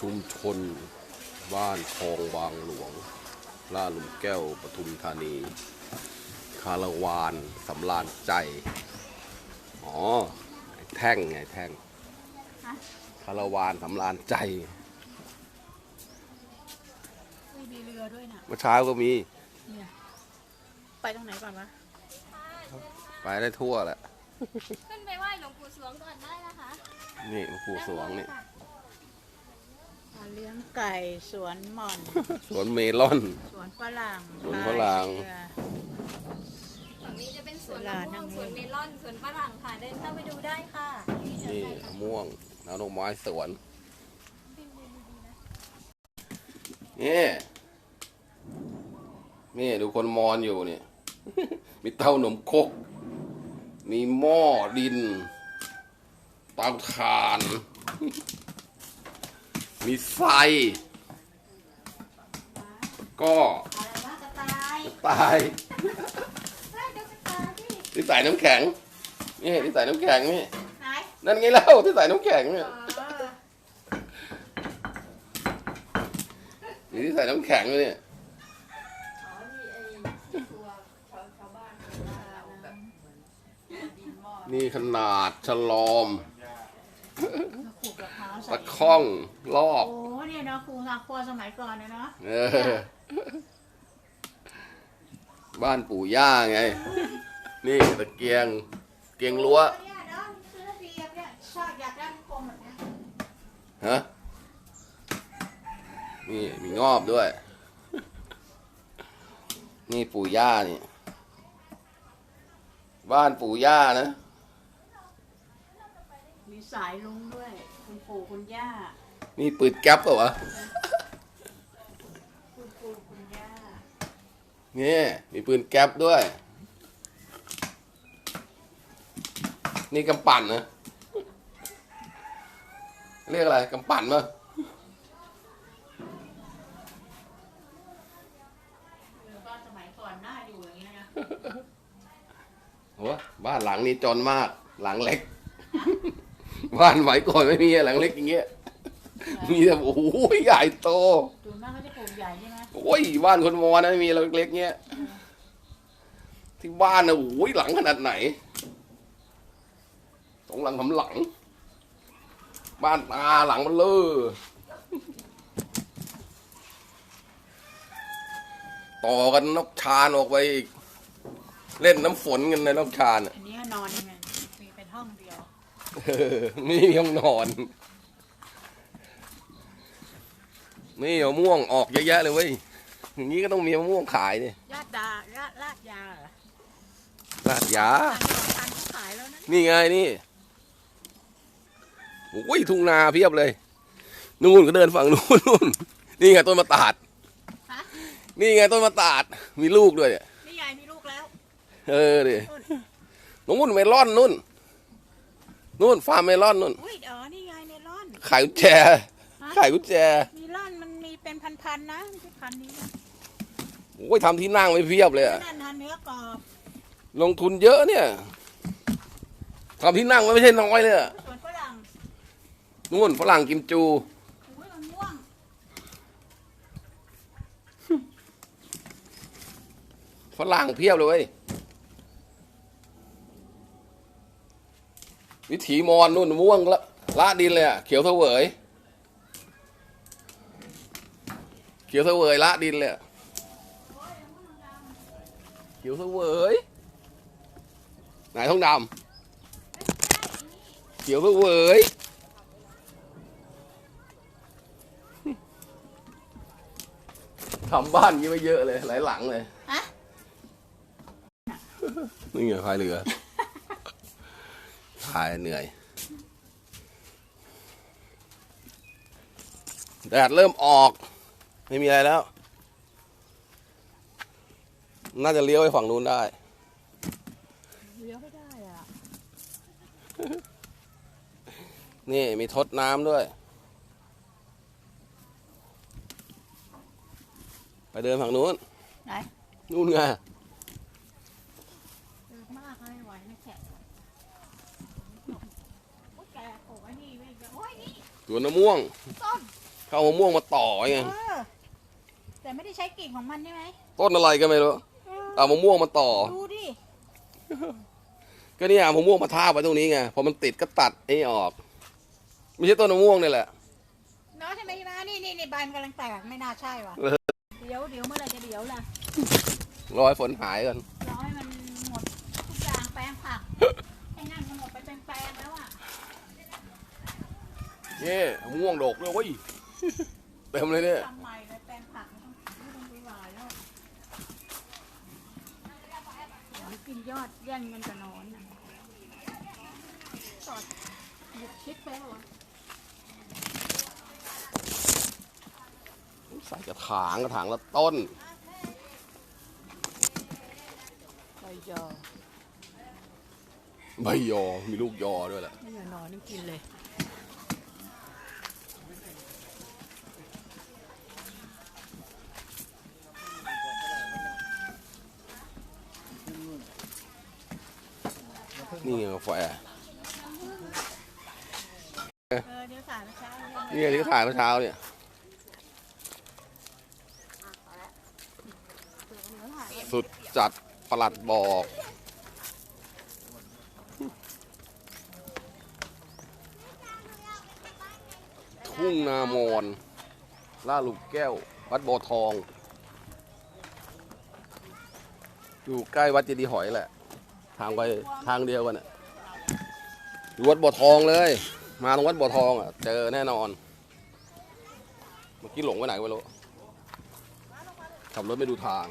ชุมชนบ้านคลองบางหลวงล่าดหลุมแก้วปทุมธานี คาราวานสำราญใจ อ๋อไอ้แท่งไงแท่งฮะคาราวานสำราญใจไม่มีเรือด้วยนะเมื่อเช้าก็มีเนี่ยไปตรงไหนก่อนวะไปได้ทั่วแหละขึ้นไปไหว้หลวงปู่สวงก่อนได้นะคะ นี่หลวงปู่สวงนี่ มาเลี้ยงไก่สวนหม่อน สวนเมลอน สวนฝรั่งสวนฝรั่งพายเรือ ฝั่งนี้จะเป็นสวนเวมะลาม่นั่วงงเล่นสวนเมลอนสวนฝรั่งค่ะเดินเข้าไปดูได้ค่ะนี่มะม่วงแล้วดอกไม้สวนนี่นี่ดูคนมอนอยู่เนี่ย มีเต้าหนมครกมีหม้อดิน เตาถ่าน มีไฟแล้วก็อะไรวะกระต่ายตายเฮ้ยเดี๋ยวกระต่ายพี่ที่ใส่น้ำแข็ง นี่ที่ใส่น้ำแข็งนี่ ไหนนั่นไงเล่าที่ใส่น้ำแข็งเนี่ย อ๋อนี่ที่ใส่น้ำแข็งเลยเนี่ยนี่ขนาดฉลอม มาขูดมะพร้าวใส่ตะข้องลอก โอ้เนี่ยเนาะครูซาครัวสมัยก่อนเนี่ยเนาะเออ บ้านปู่ย่าไง นี่ตะเกียง เกียงรั้วเนี่ยเนาะซื้อเรียบเนี่ยชอบอยากได้ลูกกลมแบบเนี้ยฮะนี่มีงอบด้วย นี่ปู่ย่านี่ บ้านปู่ย่านะ มีสายลุงด้วยคุณ ปู่คุณย่านี่ปืดแก๊ปเปล่าวะคุณปู่คุณย่านี่มีปืนแก๊ปด้วย นี่กำปั่นนะเรียกอะไรกำปั่นมั้เออบ้านสมัยก่อนน่าอยู่อย่างเงี้ยนะโหบ้านหลังนี้จนมาก หลังเล็ก บ้านสมัยก่อนไม่มีหลังเล็กอย่างเงี้ย มีแต่โอ้โหใหญ่โตดูมากเขาจะปลูกใหญ่ใช่ไหมโอ้ยบ้านคนมอญนะไม่มีหลังเล็กเงี้ย ที่บ้านนะโอ้ยหลังขนาดไหนสองหลังสามหลัง บ้านตาหลังมันเลอต่อกันนกชานออกไปอีก เล่นน้ำฝนกันในนกชานอะอันนี้ก็นอนยัง ไม่มีห้องนอนนี่มะม่วงออกเยอะแยะเลยเว้ย อย่างนี้ก็ต้องมีมะม่วงขายเนี่ยญาติดาญาติลาดยาเหรอลาดยาทานเขาขายแล้วนะนี่ไงนี่โอ้ยทุ่งนาเพียบเลย นู่นก็เดินฝั่งนู่นนู่นนี่ไงต้นมะตาดฮะนี่ไงต้นมะตาด มีลูกด้วยเนี่ยนี่ยายมีลูกแล้ว เออดินู่นเมลอนนู่น นู่นฟาร์มเมลอนนู่นอุ้ยอ๋อนี่ไงเมลอนขายกุญแจขายกุญแจเมลอนมันมีเป็นพันๆนะไม่ใช่พันนี้นะโอ้ยทำที่นั่งไว้เพียบเลยอะนั่นนะเนื้อกรอบลงทุนเยอะเนี่ยทำที่นั่งไว้ไม่ใช่น้อยเลยอะสวนฝรั่งนู่นฝรั่งกิมจู อุ้ยมันม่วงฝรั่งเพียบเลยเว้ย วิถีมอนนู่นม่วงละละดินเลยอะเขียวเสวยเขียวเสวยละดินเลยอะเขียวเสวยไหนทองดำเขียวเสวยทำบ้านนี้ไว้เยอะเลย หลายหลังเลยฮะนี่ไงพายเรือ พายเหนื่อย แดดเริ่มออก ไม่มีอะไรแล้ว น่าจะเลี้ยวไปฝั่งนู้นได้เลี้ยวไม่ได้อะนี่มีทดน้ำด้วย ไปเดินฝั่งนู้นไหนนู่นไง เดินมากเลยไหวนะแขกโอ้ยแกโอ้ยนี่ไม่โอ้ยนี่ สวนมะม่วง ต้นเขาเอามะม่วงมาต่อไง เออแต่ไม่ได้ใช้กิ่งของมันใช่ไหมต้นอะไรก็ไม่รู้เออเอามะม่วงมาต่อ ดูดิก็เนี่ยเอามะม่วงมาทาบไว้ตรงนี้ไง พอมันติดก็ตัดไอ้นี่ออก ไม่ใช่ต้นมะม่วงนี่แหละ เนาะใช่ไหมพี่มานี่นี่นี่ใบมันกำลังแตกไม่น่าใช่ว่ะเออ เดี๋ยวเดี๋ยวเมื่อไหรจะเดี๋ยวล่ะรอให้ฝนหายก่อน รอให้มันหมดทุกอย่างแปลงผักไอ้นั่นมันหมดไปเป็นแปลงแล้วอะ นี่มะม่วงดกด้วยเว้ยเต็มเลยเนี่ยทำใหม่เลยแปลงผักไม่ต้องไม่ต้องไปหวายแล้วเดี๋ยวกินยอดแย่งกันกับหนอนน่ะสอดหยุดชิดไปแล้วเหรอใส่กระถางกระถางละต้นใบยอใบยอมีลูกยอด้วยแหละไม่อย่านอนนี่กินเลย นี่ไงกาแฟ เออเดี๋ยวสายเมื่อเช้าเลยนี่ไงที่เขาถ่ายเมื่อเช้าเนี่ยสุดจัดประหลัดบอกทุ่งนามอนล่าดหลุมแก้ว วัดบ่อทอง อยู่ใกล้วัดเจดีย์หอยแหละ ทางไปทางเดียวกันน่ะ อยู่วัดบ่อทองเลย มาตรงวัดบ่อทองอะเจอแน่นอน เมื่อกี้หลงไปไหนไม่รู้ขับรถไม่ดูทาง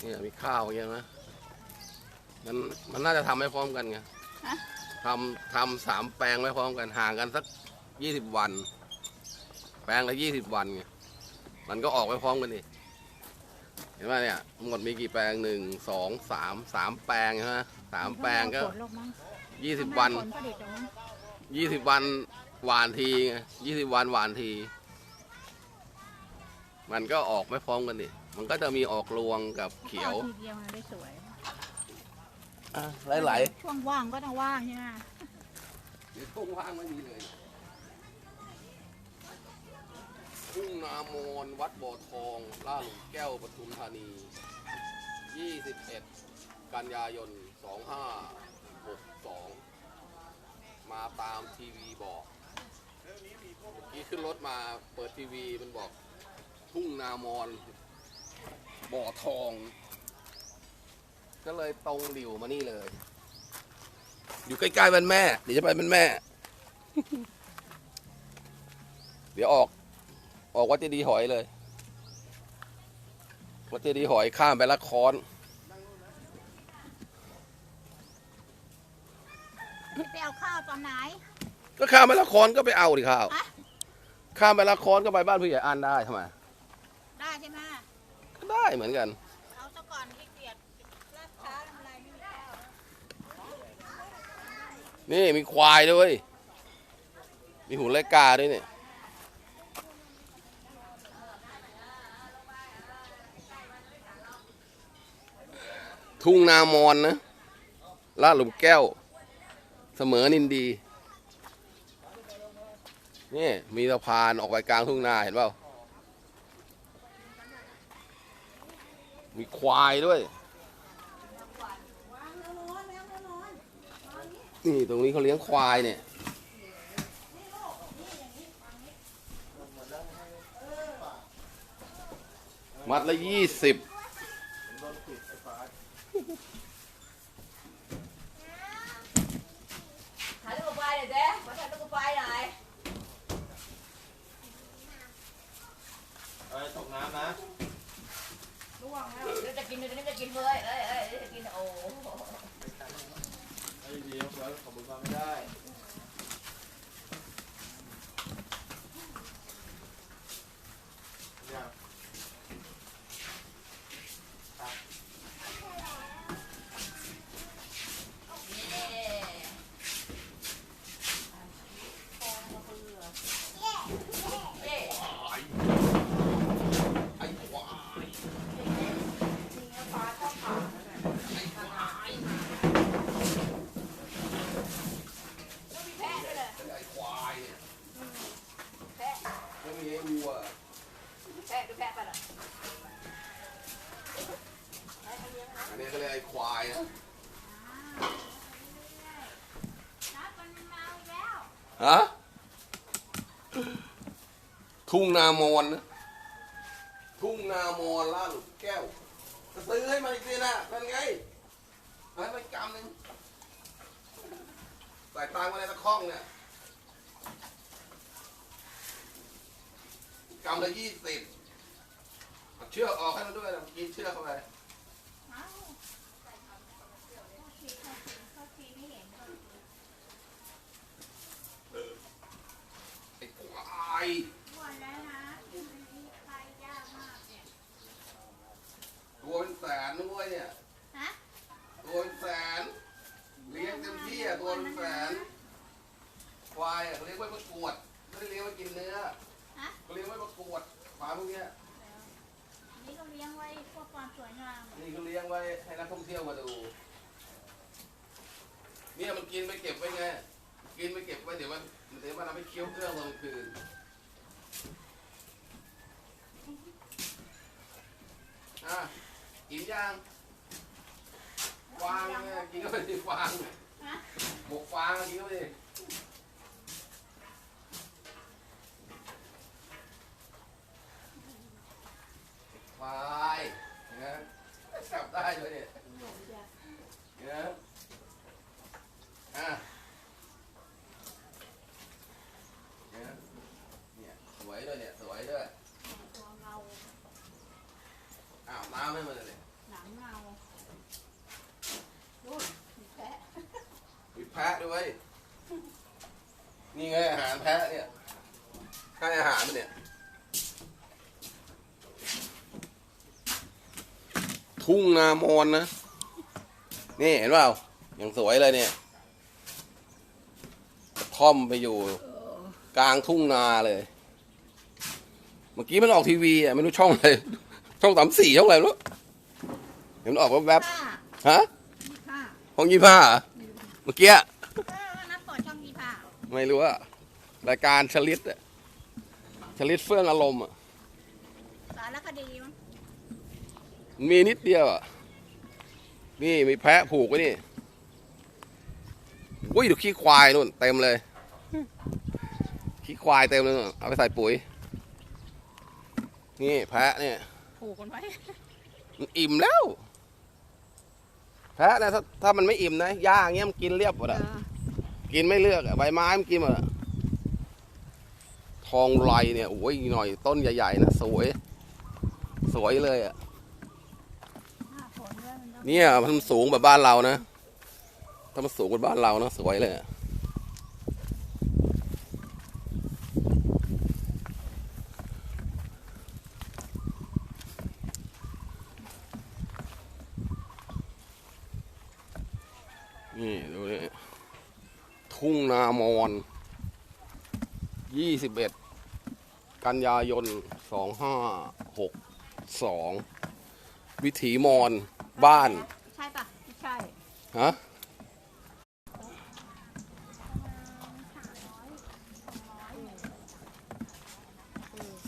เนี่ยมีข้าวเยอะนะมันมันน่าจะทำให้พร้อมกันไง ทำทำสามแปลงไว้พร้อมกันห่างกันสักยี่สิบวัน แปลงละยี่สิบวันไงมันก็ออกไปพร้อมกันดิเห็นไหมเนี่ยทั้งหมดมีกี่แปลงหนึ่งสองสามสามแปลงใช่ไหมสามแปลงก็ผลลงมั้งยี่สิบวันผลผลิตออกมั้งยี่สิบวันหวานทีไงยี่สิบวันหวานที มันก็ออกไม่พร้อมกันดิมันก็จะมีออกรวงกับเขียวอาทีเดียวมันได้สวย ไหลช่วงว่างก็ต้องว่างใช่ไหมๆเดี๋ยวทุ่งว่างไม่มีเลยทุ่งนามนวัดบ่อทองล่าดหลุมแก้วปทุมธานี 21 กันยายน 2562 มาตามทีวีบอกเมื่อกี้ขึ้นรถมาเปิดทีวีมันบอกทุ่งนามอนบ่อทอง ก็เลยตรงหลิวมานี่เลย อยู่ใกล้ๆบ้านแม่ เดี๋ยวจะไปบ้านแม่ เดี๋ยวออก ออกวัดเจดีย์หอยเลยวัดเจดีย์หอยข้ามไปละครไปเอาข้าวตอนไหน ก็ข้ามไปละครก็ไปเอาดิข้าวฮะข้ามไปละครก็ไปบ้านผู้ใหญ่อันได้ทำไมได้ใช่ไหมก็ได้เหมือนกัน เอาซะก่อนที่เกียจลาดช้าทำอะไรไม่มีข้าว นี่มีควายด้วย มีหูไลกาด้วยเนี่ยทุ่งนามอนนะลาดหลุมแก้ว เสมอนินดีนี่มีสะพานออกไปกลางทุ่งนาเห็นเปล่า มีควายด้วย นี่ตรงนี้เขาเลี้ยงควายเนี่ยมัดละยี่สิบถ่ายรูปไปหน่อยเจ๊มาถ่ายรูปไปหน่อยตกน้ำนะเดี๋ยวจะกินเดี๋ยวจะกินเลยเอ้ยเอ้ยเดี๋ยวจะกินโอ้ ไอ้เดียขอบคุณมาไม่ได้เนี่ย เย้ายนะ นัดมันมาอีกแล้ว ฮะ ทุ่งนามอนนะทุ่งนามอนล่าหลุดแก้วจะซื้อให้มันอีกทีนะนั่นไงให้มันกำหนึ่งใส่ตังค์ไว้ในตะข้องเนี่ยกำละยี่สิบเอาเชือกออกให้มันด้วยนะกินเชือกเข้าไป เอ้าใส่เขาเขาทีเขาทีเขาทีไม่เห็นเขาที ไอ้ควาย หมดแล้วนะมันมีใครยากมากเนี่ย ตัวเป็นแสนนะเว้ยเนี่ย ฮะ ตัวเป็นแสน เลี้ยงเต็มที่อะตัวเป็นแสน ควายอะเขาเลี้ยงไว้ประกวดไม่ได้เลี้ยงไว้กินเนื้อฮะเขาเลี้ยงไว้ประกวดควายพวกเนี้ยอันนี่ก็เลี้ยงไว้เพื่อความสวยงาม นี่เขาเลี้ยงไว้ให้นักท่องเที่ยวมาดู เนี่ยมันกินไปเก็บไว้ไงกินไปเก็บไว้เดี๋ยวมันเดี๋ยวมันเอาไปเคี้ยวเครื่องตอนกลางคืนอะกินยังฟางเนี่ยกินก็ไปดิฟางฮะหมกฟางอะกินก็ไปดิควายนะ จับได้ด้วยเนี่ยเนี่ยอะเนี่ยเนี่ยสวยด้วยเนี่ยสวยด้วย ตัวเงา อ้าวน้ำให้มันเลย หนังเงาดูมีแพะ มีแพะด้วย นี่ไงอาหารแพะเนี่ยให้อาหารมันเนี่ย ทุ่งนามอนนะ นี่เห็นเปล่ายังสวยเลยเนี่ยกระท่อมไปอยู่ กลางทุ่งนาเลย เมื่อกี้มันออกทีวีอะไม่รู้ช่องอะไรช่องสามสี่ช่องอะไรไม่รู้เห็นมันออกแวบผ้าๆฮะผ้าห้องยี่ห้าเหรอเมื่อกี้อะเออนับก่อนช่องมีผ้าไม่รู้อะรายการชลิดอะชลิดเฟื่องอารมณ์อะสารคดี มั้งมีนิดเดียวอะนี่มีแพะผูกไว้นี่อุ้ยดูขี้ควายนู่นเต็มเลย ขี้ควายเต็มเลยนู่นเอาไปใส่ปุ๋ย นี่แพะเนี่ยผูกกันไว้มันอิ่มแล้ว แพะนะถ้าถ้ามันไม่อิ่มนะหญ้าอย่างเงี้ยมันกินเรียบหมดอะกินไม่เลือกอะใบไม้มันกินหมดอะทองไรเนี่ยโอ้ยหน่อยต้นใหญ่ๆนะสวย สวยเลยอะ หน้าฝนด้วยมันต้อง เนี่ยมันสูงแบบบ้านเรานะ ถ้ามันสูงกว่าบ้านเรานะสวยเลยนี่ดูนี่ทุ่งนามอนยี่สิบเอ็ดกันยายนสองห้าหกสองวิถีมอน บ้าน ใช่ปะไม่ใช่ฮะ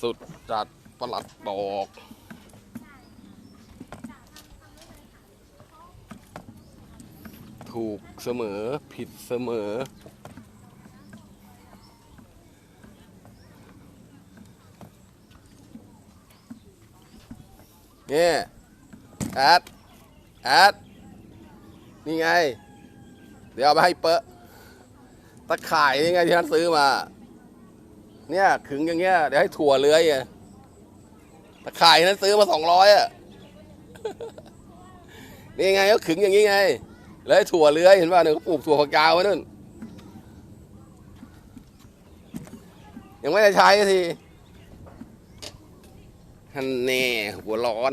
สุดจัดประหลัดบอกถูกเสมอผิดเสมอ เนี่ยแอด แอดนี่ไง เดี๋ยวเอาไปให้เปอะตะข่ายนี่ไงที่ท่านซื้อมา เนี่ยขึงอย่างเงี้ยเดี๋ยวให้ถั่วเลื้อยตะข่ายนั้นซื้อมาสองร้อยอะนี่ไงก็ขึงอย่างงี้ไง แล้วให้ถั่วเลื้อยเห็นป่ะเนี่ยเขาปลูกถั่วฝักยาวไว้นู่นยังไม่ได้ใช้สักทีท่านแน่หัวร้อน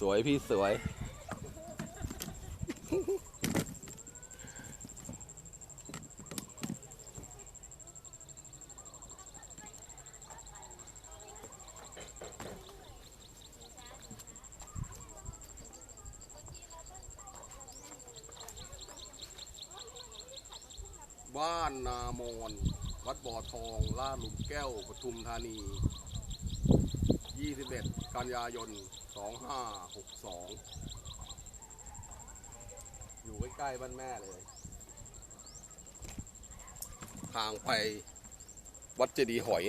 สวยพี่สวย บ้านนามอนวัดบ่อทองลาดหลุมแก้วปทุมธานี 21 กันยายน 2562อยู่ใกล้ๆบ้านแม่เลยทางไปวัดเจดีย์หอย